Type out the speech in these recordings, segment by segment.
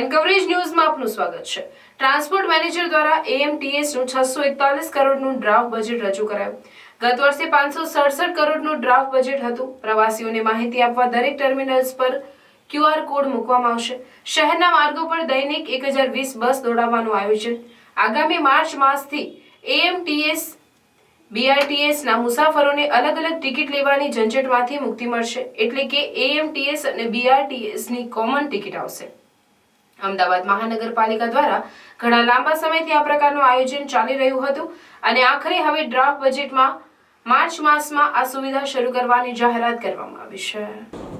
એનકવરેજ ન્યૂઝમાં આપનું સ્વાગત છે. ટ્રાન્સપોર્ટ મેનેજર દ્વારા એએમટીએસનું છસો એકતાલીસ કરોડનું ડ્રાફ્ટ બજેટ રજૂ કરાયું. ગત વર્ષે પાંચસો સડસઠ કરોડનું ડ્રાફ્ટ બજેટ હતું. પ્રવાસીઓને માહિતી આપવા દરેક ટર્મિનલ્સ પર ક્યુઆર કોડ મૂકવામાં આવશે. શહેરના માર્ગો પર દૈનિક એક હજાર વીસ બસ દોડાવવાનું આયોજન. આગામી માર્ચ માસથી એએમટીએસ, બીઆરટીએસના મુસાફરોને અલગ અલગ ટિકિટ લેવાની ઝંઝટમાંથી મુક્તિ મળશે. એટલે કે એએમટીએસ અને બીઆરટીએસની કોમન ટિકિટ આવશે. અમદાવાદ મહાનગરપાલિકા દ્વારા ઘણા લાંબા સમયથી આ પ્રકારનું આયોજન ચાલી રહ્યું હતું અને આખરે હવે ડ્રાફ્ટ બજેટમાં માર્ચ માસમાં આ સુવિધા શરૂ કરવાની જાહેરાત કરવામાં આવી છે.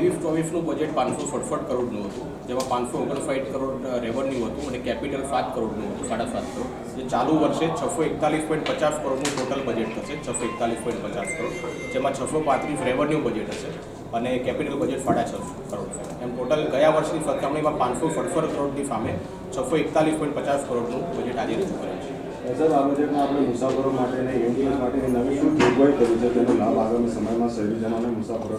ત્રેવીસ ચોવીસનું બજેટ પાંચસો સડસઠ કરોડનું હતું. જેમાં પાંચસો ઓગણસાઠ કરોડ રેવન્યુ હતું અને કેપિટલ સાત કરોડનું હતું, સાડા સાત કરોડ. જે ચાલુ વર્ષે છસો એકતાલીસ પોઈન્ટ પચાસ કરોડનું ટોટલ બજેટ થશે, છસો એકતાલીસ પોઈન્ટ પચાસ કરોડ, જેમાં છસો પાંત્રીસ રેવન્યુ બજેટ હશે અને કેપિટલ બજેટ સાડા છસો કરોડ એમ ટોટલ ગયા વર્ષની સરખામણીમાં પાંચસો સડસઠ કરોડની સામે છસો એકતાલીસ પોઈન્ટ પચાસ કરોડનું બજેટ આજે રજૂ કરેલ છે. સર, આ બજેટમાં આપણે મુસાફરો માટે અને માટેની નવી શું જોગવાઈ કરી છે? તેનો લાભ આગામી સમયમાં શહેરીજનોને મુસાફરો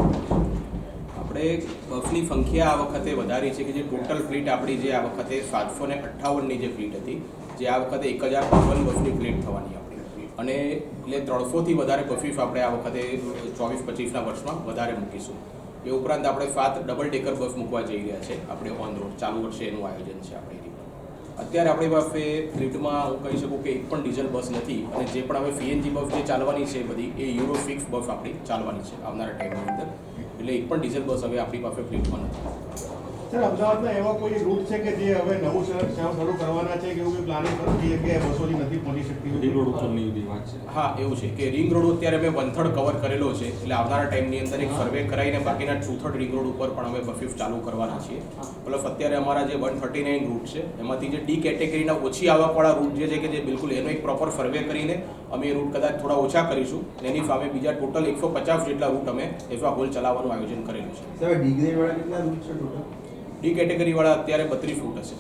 આપણે બસની સંખ્યા આ વખતે વધારી છે કે જે ટોટલ ફ્લીટ આપણી જે આ વખતે સાતસો ને અઠ્ઠાવનની જે ફ્લીટ હતી, જે આ વખતે એક હજાર બાવન બસની ફ્લીટ થવાની આપણી. અને એટલે ત્રણસોથી વધારે બસીસ આપણે આ વખતે ચોવીસ પચીસના વર્ષમાં વધારે મૂકીશું. એ ઉપરાંત આપણે સાત ડબલ ડેકર બસ મૂકવા જઈ રહ્યા છે, આપણે ઓન રોડ ચાલુ વર્ષે એનું આયોજન છે આપણી અત્યારે આપણી પાસે ફ્લીટમાં હું કહી શકું કે એક પણ ડીઝલ બસ નથી, અને જે પણ હવે સીએનજી બસ જે ચાલવાની છે બધી, એ યુરો સિક્સ બસ આપણી ચાલવાની છે આવનારા ટાઈમની અંદર. એટલે એક પણ ડીઝલ બસ હવે આપણી પાસે ફ્લીટમાં નથી. સર અમદાવાદના એવા કોઈ રૂટ છે કે જે હવે નવું શહેર શરૂ કરવાના છે કે એવું કોઈ પ્લાનિંગ કરવું કે બસોની નથી પહોંચી શકતી? રિંગ રોડ ઉપરની બધી વાત છે. હા એવું છે કે રિંગ રોડ અત્યારે અમે વન થર્ડ કવર કરેલો છે એટલે આવનારા ટાઈમની અંદર એક સર્વે કરાવીને બાકીના ટુ થર્ડ રિંગ રોડ ઉપર પણ અમે બફિફ ચાલુ કરવાના છીએ. પ્લસ અત્યારે અમારા જે વન થર્ટી નાઇન રૂટ છે એમાંથી જે ડી કેટેગરીના ઓછી આવકવાળા રૂટ જે છે કે જે બિલકુલ એનો એક પ્રોપર સર્વે કરીને અમે એ રૂટ કદાચ થોડા ઓછા કરીશું. એની સામે બીજા ટોટલ એકસો પચાસ જેટલા રૂટ અમે એવા હોલ ચલાવવાનું આયોજન કરેલું છે. સર ડિગ્રી વાળા કેટલા રૂટ છે ટોટલ ડી કેટેગરીવાળા અત્યારે બત્રીસ રૂટ હશે.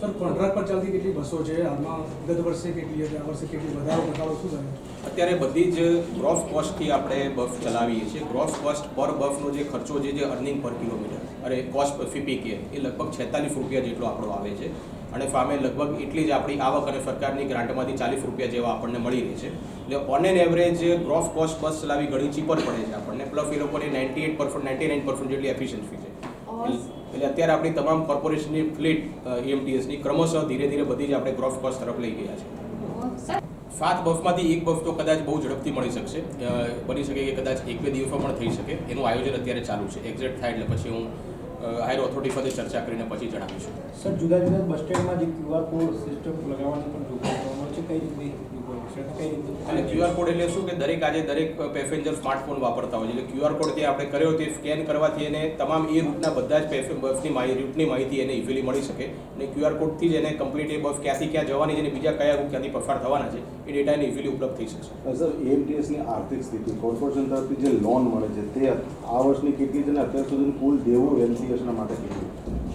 સર કોન્ટ્રાક્ટ પર ચાલતી કેટલી બસો છે? હાલમાં ગત વર્ષે કેટલી હતી આ વર્ષે કેટલી? વધારો ઘટાડો શું થયો? અત્યારે બધી જ ગ્રોસ કોસ્ટથી આપણે બસ ચલાવીએ છીએ. ગ્રોસ કોસ્ટ પર બસનો જે ખર્ચો છે જે અર્નિંગ પર કિલોમીટર અરે કોસ્ટ ફીપીકે એ લગભગ છેતાલીસ રૂપિયા જેટલો આપણો આવે છે. અને ફામે લગભગ એટલી જ આપણી આવક અને સરકારની ગ્રાન્ટમાંથી ચાલીસ રૂપિયા જેવા આપણને મળી રહે છે. એટલે on an average gross cost bus ચલાવી ઘણી ચીપર પડે છે આપણને. પ્લસ એ લોકોની ninety eight percent ninety nine percent જેટલી એફિશિયન્સી છે. એટલે અત્યારે આપણી તમામ કોર્પોરેશનની ફ્લીટ એમટીએસની ક્રમશઃ ધીરે ધીરે બધી જ આપણે ક્રોસ કોસ્ટ તરફ લઈ ગયા છે. સાત બફમાંથી એક બફ તો કદાચ બહુ ઝડપથી મળી શકશે. બની શકે કે કદાચ એક બે દિવસમાં પણ થઈ શકે. એનું આયોજન અત્યારે ચાલુ છે. એક્ઝેક્ટ થાય એટલે પછી હું હાયર ઓથોરિટી સાથે ચર્ચા કરીને પછી જણાવીશું. સર, જુદા જુદા બસ સ્ટેન્ડમાં જે ક્યુઆર કોડ સિસ્ટમ લગાવવાની પણ જોગવાઈ કરવામાં છે, કઈ રીતે અને ક્યુઆર કોડ એટલે શું કે દરેક આજે દરેક પેસેન્જર સ્માર્ટફોન વાપરતા હોય છે? એટલે ક્યુઆર કોડ જે આપણે કર્યો તે સ્કેન કરવાથી એને તમામ એ રૂટના બધા જ બસની માહિતી રૂટની માહિતી એને ઇઝીલી મળી શકે. અને ક્યુઆર કોડથી જ એને કમ્પ્લીટ એ બસ ક્યાંથી ક્યાં જવાની છે અને બીજા કયા રૂટ ક્યાંથી પસાર થવાના છે, એ ડેટા એને ઇઝીલી ઉપલબ્ધ થઈ શકશે. સર એમટીએસની આર્થિક સ્થિતિ કોર્પોરેશન તરફથી જે લોન મળે છે, તે આ વર્ષની કેટલી છે અત્યાર સુધી કુલ દેવું એમટીએસના માટે કેટલું?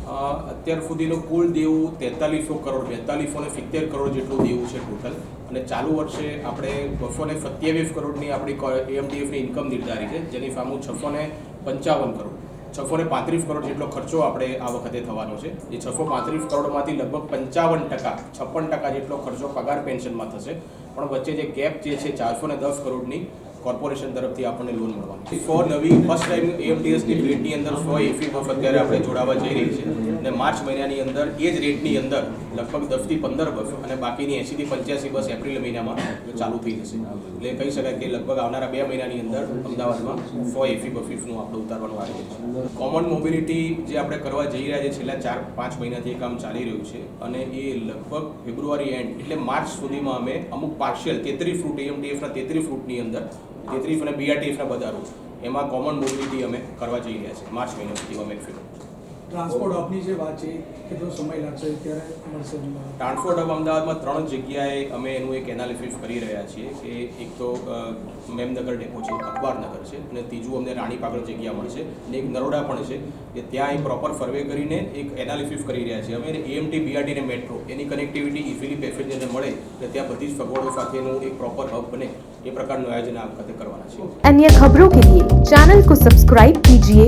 અત્યાર સુધીનું કુલ દેવું તેતાલીસો કરોડ, બેતાલીસો ને સિત્તેર કરોડ જેટલું દેવું છે ટોટલ અને ચાલુ વર્ષે આપણે બસો ને સત્યાવીસ કરોડની આપણી એમડીએફની ઇન્કમ નિર્ધારી છે, જેની સામુ છસો ને પંચાવન કરોડ, છસો ને પાંત્રીસ કરોડ જેટલો ખર્ચો આપણે આ વખતે થવાનો છે. એ છસો પાંત્રીસ કરોડમાંથી લગભગ પંચાવન ટકા, છપ્પન ટકા જેટલો ખર્ચો પગાર પેન્શનમાં થશે. પણ વચ્ચે જે ગેપ જે છે ચારસો ને દસ કરોડની કોર્પોરેશન તરફથી આપણને લોન મળવાની. સો નવી ફર્સ્ટ ટાઈમ એમટીએસની રેટની અંદર સો એફી બફ અત્યારે આપણે જોડાવા જઈ રહી છે. અને માર્ચ મહિનાની અંદર એ જ રેટની અંદર લગભગ દસથી પંદર બસ અને બાકીની એંશીથી પંચ્યાસી બસ એપ્રિલ મહિનામાં ચાલુ થઈ જશે. એટલે કહી શકાય કે લગભગ આવનારા બે મહિનાની અંદર અમદાવાદમાં સો એફી બસીસનું આપણે ઉતારવાનું આયોજન છે. કોમન મોબિલિટી જે આપણે કરવા જઈ રહ્યા છે છેલ્લા ચાર, પાંચ મહિનાથી એ કામ ચાલી રહ્યું છે અને એ લગભગ ફેબ્રુઆરી એન્ડ એટલે માર્ચ સુધીમાં અમે અમુક પાર્શિયલ તેત્રીસ ફૂટ એમડીએફના તેત્રીસ ફૂટની અંદર તેત્રીસ અને બીઆરટીએફના બધા એમાં કોમન મોબિલિટી અમે કરવા જઈ રહ્યા છીએ. માર્ચ મહિના સુધી અમે ફિલ્મ ટ્રાન્સપોર્ટ હબની જે વાત છે કેટલો સમય લાગશે ત્યારે મળશે ટ્રાન્સપોર્ટ હબ અમદાવાદમાં ત્રણ જગ્યાએ અમે એનું એક એનાલિસિસ કરી રહ્યા છીએ કે એક તો મેમનગર ડેપો છે અખબારનગર છે અને ત્રીજું અમને રાણીપાગળ જગ્યા મળશે અને એક નરોડા પણ છે કે ત્યાં એ પ્રોપર સર્વે કરીને એક એનાલિસિસ કરી રહ્યા છીએ. અમે એએમટી બીઆરટી ને મેટ્રો એની કનેક્ટિવિટી ઇઝીલી પેસેન્જરને મળે એટલે ત્યાં બધી જ સગવડો સાથેનું એક પ્રોપર હબ બને એ પ્રકારનું આયોજન આ વખતે કરવાના છે અન્ય ખબરો કે લીએ ચેનલ કો સબસ્ક્રાઇબ કીજીએ